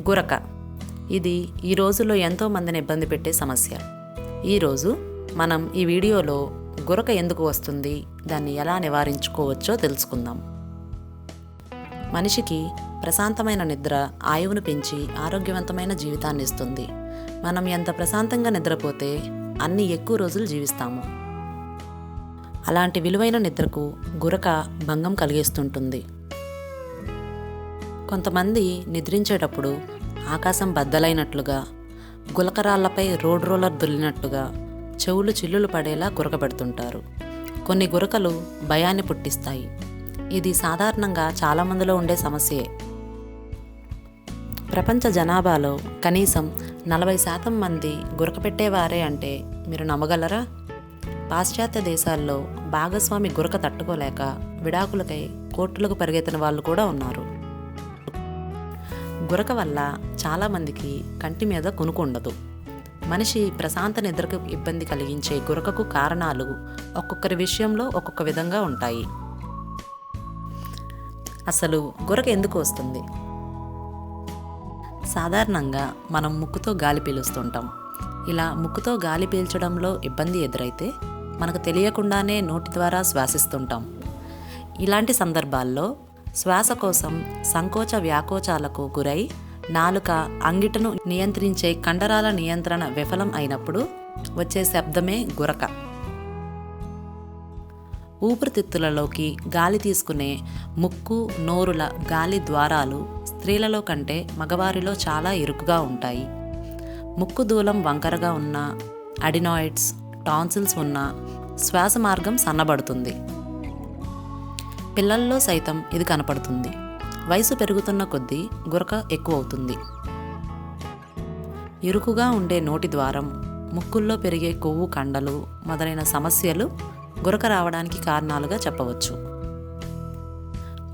గురక. ఇది ఈ రోజుల్లో ఎంతో మందిని ఇబ్బంది పెట్టే సమస్య. ఈరోజు మనం ఈ వీడియోలో గురక ఎందుకు వస్తుంది దాన్ని ఎలా నివారించుకోవచ్చో తెలుసుకుందాం. మనిషికి ప్రశాంతమైన నిద్ర ఆయువును పెంచి ఆరోగ్యవంతమైన జీవితాన్ని ఇస్తుంది. మనం ఎంత ప్రశాంతంగా నిద్రపోతే అన్ని ఎక్కువ రోజులు జీవిస్తాము. అలాంటి విలువైన నిద్రకు గురక భంగం కలిగిస్తుంటుంది. కొంతమంది నిద్రించేటప్పుడు ఆకాశం బద్దలైనట్లుగా గులకరాళ్ళపై రోడ్ రోలర్ దుల్లినట్టుగా చెవులు చిల్లులు పడేలా గురకబెడుతుంటారు. కొన్ని గురకలు భయాన్ని పుట్టిస్తాయి. ఇది సాధారణంగా చాలామందిలో ఉండే సమస్యే. ప్రపంచ జనాభాలో కనీసం నలభై శాతం మంది గురకపెట్టేవారే అంటే మీరు నమ్మగలరా? పాశ్చాత్య దేశాల్లో భాగస్వామి గురక తట్టుకోలేక విడాకులకై కోర్టులకు పరిగెత్తిన వాళ్ళు కూడా ఉన్నారు. గురక వల్ల చాలామందికి కంటి మీద కొనుకుండదు ఉండదు. మనిషి ప్రశాంత నిద్రకు ఇబ్బంది కలిగించే గురకకు కారణాలు ఒక్కొక్కరి విషయంలో ఒక్కొక్క విధంగా ఉంటాయి. అసలు గురక ఎందుకు వస్తుంది? సాధారణంగా మనం ముక్కుతో గాలి పీలుస్తుంటాం. ఇలా ముక్కుతో గాలి పీల్చడంలో ఇబ్బంది ఎదురైతే మనకు తెలియకుండానే నోటి ద్వారా శ్వాసిస్తుంటాం. ఇలాంటి సందర్భాల్లో శ్వాస కోసం సంకోచ వ్యాకోచాలకు గురై నాలుక అంగిటను నియంత్రించే కండరాల నియంత్రణ విఫలం అయినప్పుడు వచ్చే శబ్దమే గురక. ఊపిరితిత్తులలోకి గాలి తీసుకునే ముక్కు నోరుల గాలి ద్వారాలు స్త్రీలలో కంటే మగవారిలో చాలా ఇరుకుగా ఉంటాయి. ముక్కు దూలం వంకరగా ఉన్న అడినాయిడ్స్ టాన్సిల్స్ ఉన్న శ్వాస మార్గం సన్నబడుతుంది. పిల్లల్లో సైతం ఇది కనపడుతుంది. వయసు పెరుగుతున్న కొద్దీ గురక ఎక్కువ అవుతుంది ఇరుకుగా ఉండే నోటి ద్వారం ముక్కుల్లో పెరిగే కొవ్వు కండలు మొదలైన సమస్యలు గురక రావడానికి కారణాలుగా చెప్పవచ్చు.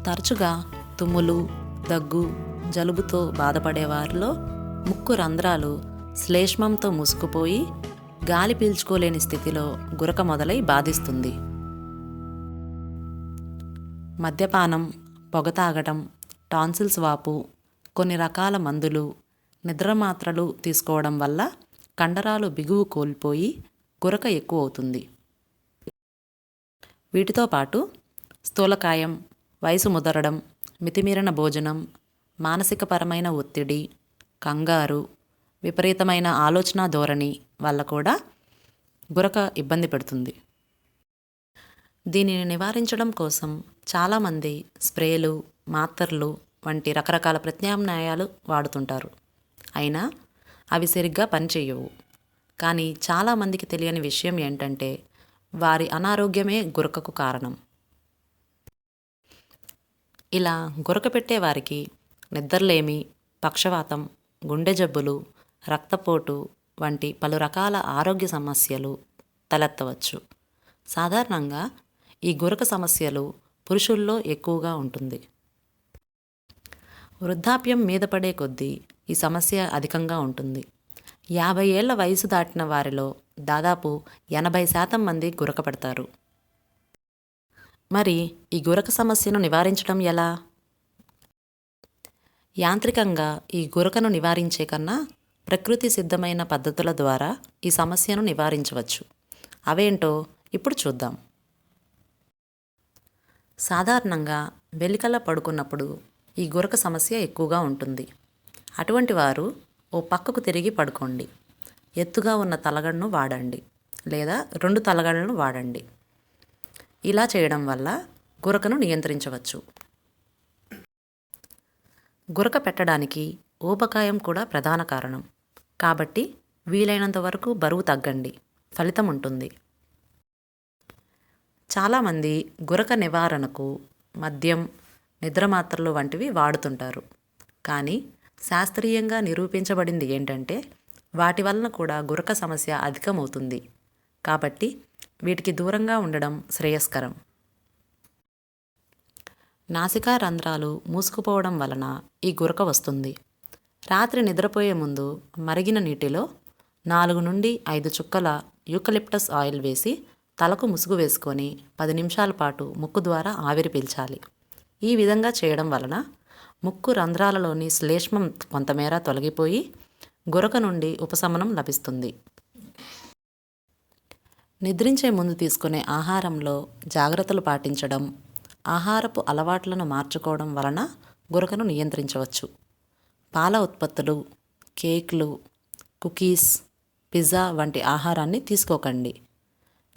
తరచుగా తుమ్ములు దగ్గు జలుబుతో బాధపడే వారిలో ముక్కు రంధ్రాలు శ్లేష్మంతో మూసుకుపోయి గాలి పీల్చుకోలేని స్థితిలో గురక మొదలై బాధిస్తుంది. మద్యపానం పొగ తాగటం టాన్సిల్స్ వాపు కొన్ని రకాల మందులు నిద్ర మాత్రలు తీసుకోవడం వల్ల కండరాలు బిగువు కోల్పోయి గురక ఎక్కువ అవుతుంది వీటితో పాటు స్థూలకాయం వయసు ముదరడం మితిమీరిన భోజనం మానసికపరమైన ఒత్తిడి కంగారు విపరీతమైన ఆలోచన ధోరణి వల్ల కూడా గురక ఇబ్బంది పెడుతుంది. దీనిని నివారించడం కోసం చాలామంది స్ప్రేలు మాత్రలు వంటి రకరకాల ప్రత్యామ్నాయాలు వాడుతుంటారు. అయినా అవి సరిగ్గా పనిచేయవు. కానీ చాలామందికి తెలియని విషయం ఏంటంటే వారి అనారోగ్యమే గురకకు కారణం. ఇలా గురక పెట్టే వారికి నిద్రలేమి పక్షవాతం గుండె జబ్బులు రక్తపోటు వంటి పలు రకాల ఆరోగ్య సమస్యలు తలెత్తవచ్చు. సాధారణంగా ఈ గురక సమస్యలు పురుషుల్లో ఎక్కువగా ఉంటుంది. వృద్ధాప్యం మీద పడే కొద్దీ ఈ సమస్య అధికంగా ఉంటుంది. యాభై ఏళ్ళ వయసు దాటిన వారిలో దాదాపు ఎనభై శాతం మంది గురక పడతారు మరి ఈ గురక సమస్యను నివారించడం ఎలా? యాంత్రికంగా ఈ గురకను నివారించే కన్నా ప్రకృతి సిద్ధమైన పద్ధతుల ద్వారా ఈ సమస్యను నివారించవచ్చు. అవేంటో ఇప్పుడు చూద్దాం. సాధారణంగా వెలికల పడుకున్నప్పుడు ఈ గురక సమస్య ఎక్కువగా ఉంటుంది. అటువంటి వారు ఓ పక్కకు తిరిగి పడుకోండి. ఎత్తుగా ఉన్న తలగడను వాడండి లేదా రెండు తలగడలను వాడండి. ఇలా చేయడం వల్ల గురకను నియంత్రించవచ్చు. గురక పెట్టడానికి ఊబకాయం కూడా ప్రధాన కారణం. కాబట్టి వీలైనంత వరకు బరువు తగ్గండి. ఫలితం ఉంటుంది. చాలామంది గురక నివారణకు మద్యం నిద్రమాత్రలు వంటివి వాడుతుంటారు. కానీ శాస్త్రీయంగా నిరూపించబడింది ఏంటంటే వాటి వలన కూడా గురక సమస్య అధికమవుతుంది. కాబట్టి వీటికి దూరంగా ఉండడం శ్రేయస్కరం. నాసికా రంధ్రాలు మూసుకుపోవడం వలన ఈ గురక వస్తుంది. రాత్రి నిద్రపోయే ముందు మరిగిన నీటిలో నాలుగు నుండి ఐదు చుక్కల యూకలిప్టస్ ఆయిల్ వేసి తలకు ముసుగు వేసుకొని పది నిమిషాల పాటు ముక్కు ద్వారా ఆవిరి పీల్చాలి. ఈ విధంగా చేయడం వలన ముక్కు రంధ్రాలలోని శ్లేష్మం కొంతమేర తొలగిపోయి గురక నుండి ఉపశమనం లభిస్తుంది. నిద్రించే ముందు తీసుకునే ఆహారంలో జాగ్రత్తలు పాటించడం ఆహారపు అలవాట్లను మార్చుకోవడం వలన గురకను నియంత్రించవచ్చు. పాల ఉత్పత్తులు కేక్లు కుకీస్ పిజ్జా వంటి ఆహారాన్ని తీసుకోకండి.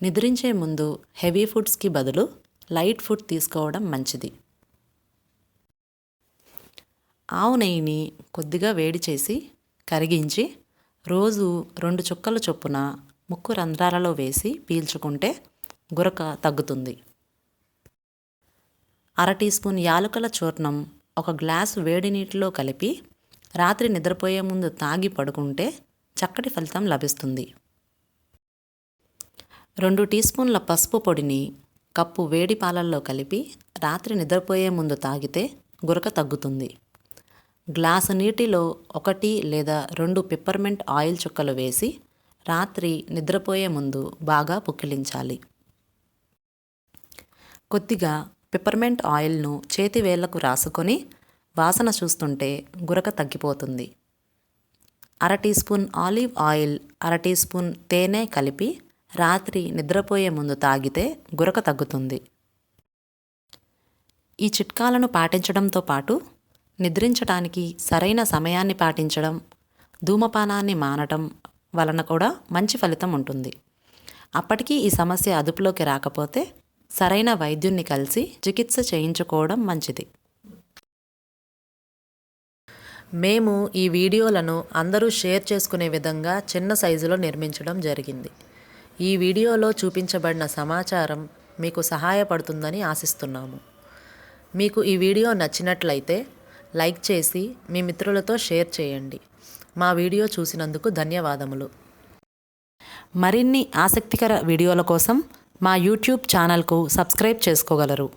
నిద్రించే ముందు హెవీ ఫుడ్స్కి బదులు లైట్ ఫుడ్ తీసుకోవడం మంచిది. ఆవు నెయ్యిని కొద్దిగా వేడి చేసి కరిగించి రోజు రెండు చుక్కల చొప్పున ముక్కు రంధ్రాలలో వేసి పీల్చుకుంటే గురక తగ్గుతుంది. అర టీ స్పూన్ యాలకుల చూర్ణం ఒక గ్లాసు వేడి నీటిలో కలిపి రాత్రి నిద్రపోయే ముందు తాగి పడుకుంటే చక్కటి ఫలితం లభిస్తుంది. రెండు టీ స్పూన్ల పసుపు పొడిని కప్పు వేడి పాలల్లో కలిపి రాత్రి నిద్రపోయే ముందు తాగితే గురక తగ్గుతుంది. గ్లాసు నీటిలో ఒకటి లేదా రెండు పిప్పర్మెంట్ ఆయిల్ చుక్కలు వేసి రాత్రి నిద్రపోయే ముందు బాగా పుక్కిలించాలి. కొద్దిగా పిప్పర్మెంట్ ఆయిల్ను చేతి వేళ్ళకు రాసుకొని వాసన చూస్తుంటే గురక తగ్గిపోతుంది. అర టీ స్పూన్ ఆలివ్ ఆయిల్ అర టీ స్పూన్ తేనె కలిపి రాత్రి నిద్రపోయే ముందు తాగితే గురక తగ్గుతుంది. ఈ చిట్కాలను పాటించడంతో పాటు నిద్రించడానికి సరైన సమయాన్ని పాటించడం ధూమపానాన్ని మానటం వలన కూడా మంచి ఫలితం ఉంటుంది. అప్పటికీ ఈ సమస్య అదుపులోకి రాకపోతే సరైన వైద్యున్ని కలిసి చికిత్స చేయించుకోవడం మంచిది. మేము ఈ వీడియోలను అందరూ షేర్ చేసుకునే విధంగా చిన్న సైజులో నిర్మించడం జరిగింది. ఈ వీడియోలో చూపించబడిన సమాచారం మీకు సహాయపడుతుందని ఆశిస్తున్నాము. మీకు ఈ వీడియో నచ్చినట్లయితే లైక్ చేసి మీ మిత్రులతో షేర్ చేయండి. మా వీడియో చూసినందుకు ధన్యవాదములు. మరిన్ని ఆసక్తికర వీడియోల కోసం మా యూట్యూబ్ ఛానల్కు సబ్స్క్రైబ్ చేసుకోగలరు.